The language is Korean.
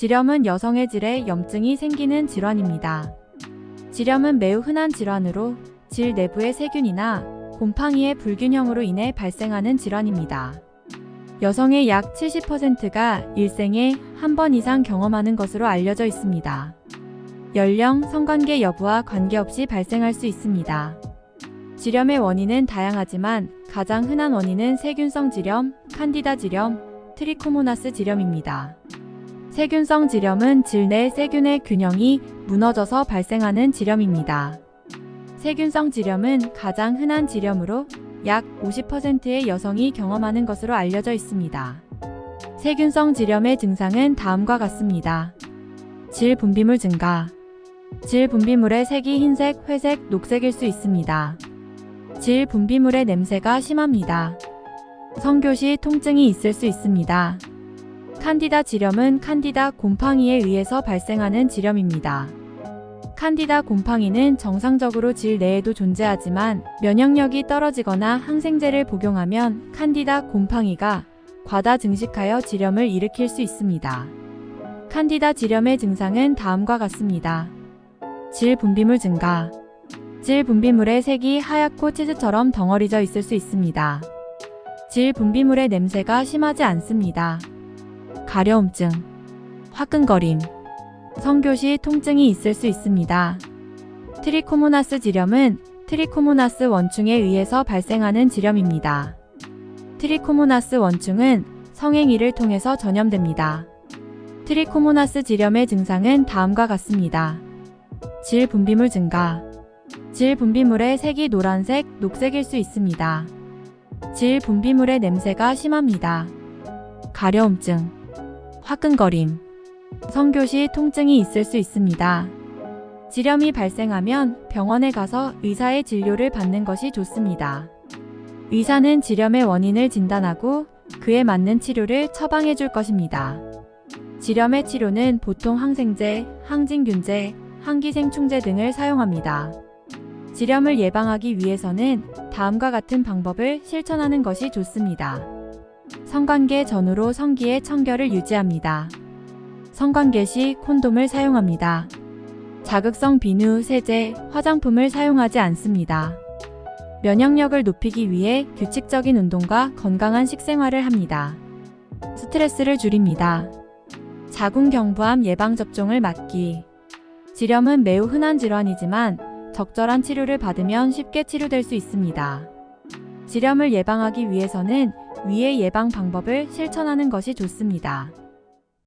지렴은 여성의 질에 염증이 생기는 질환입니다. 지렴은 매우 흔한 질환으로 질 내부의 세균이나 곰팡이의 불균형으로 인해 발생하는 질환입니다. 여성의 약 70%가 일생에 한 번 이상 경험하는 것으로 알려져 있습니다. 연령, 성관계 여부와 관계없이 발생할 수 있습니다. 지렴의 원인은 다양하지만 가장 흔한 원인은 세균성 지렴, 칸디다 지렴, 트리코모나스 지렴입니다. 세균성 지렴은 질내 세균의 균형이 무너져서 발생하는 지렴입니다. 세균성 지렴은 가장 흔한 지렴으로 약 50%의 여성이 경험하는 것으로 알려져 있습니다. 세균성 지렴의 증상은 다음과 같습니다. 질 분비물 증가. 질 분비물의 색이 흰색, 회색, 녹색일 수 있습니다. 질 분비물의 냄새가 심합니다. 성교시 통증이 있을 수 있습니다. 칸디다 지렴은 칸디다 곰팡이에 의해서 발생하는 지렴입니다. 칸디다 곰팡이는 정상적으로 질 내에도 존재하지만 면역력이 떨어지거나 항생제를 복용하면 칸디다 곰팡이가 과다 증식하여 지렴을 일으킬 수 있습니다. 칸디다 지렴의 증상은 다음과 같습니다. 질 분비물 증가. 질 분비물의 색이 하얗고 치즈처럼 덩어리져 있을 수 있습니다. 질 분비물의 냄새가 심하지 않습니다. 가려움증, 화끈거림, 성교시 통증이 있을 수 있습니다. 트리코모나스 지렴은 트리코모나스 원충에 의해서 발생하는 지렴입니다. 트리코모나스 원충은 성행위를 통해서 전염됩니다. 트리코모나스 지렴의 증상은 다음과 같습니다. 질 분비물 증가. 질 분비물의 색이 노란색, 녹색일 수 있습니다. 질 분비물의 냄새가 심합니다. 가려움증, 화끈거림, 성교시 통증이 있을 수 있습니다. 지렴이 발생하면 병원에 가서 의사의 진료를 받는 것이 좋습니다. 의사는 지렴의 원인을 진단하고 그에 맞는 치료를 처방해 줄 것입니다. 지렴의 치료는 보통 항생제, 항진균제, 항기생충제 등을 사용합니다. 지렴을 예방하기 위해서는 다음과 같은 방법을 실천하는 것이 좋습니다. 성관계 전후로 성기의 청결을 유지합니다. 성관계 시 콘돔을 사용합니다. 자극성 비누, 세제, 화장품을 사용하지 않습니다. 면역력을 높이기 위해 규칙적인 운동과 건강한 식생활을 합니다. 스트레스를 줄입니다. 자궁경부암 예방접종을 막기. 지렴은 매우 흔한 질환이지만 적절한 치료를 받으면 쉽게 치료될 수 있습니다. 지렴을 예방하기 위해서는 위의 예방 방법을 실천하는 것이 좋습니다.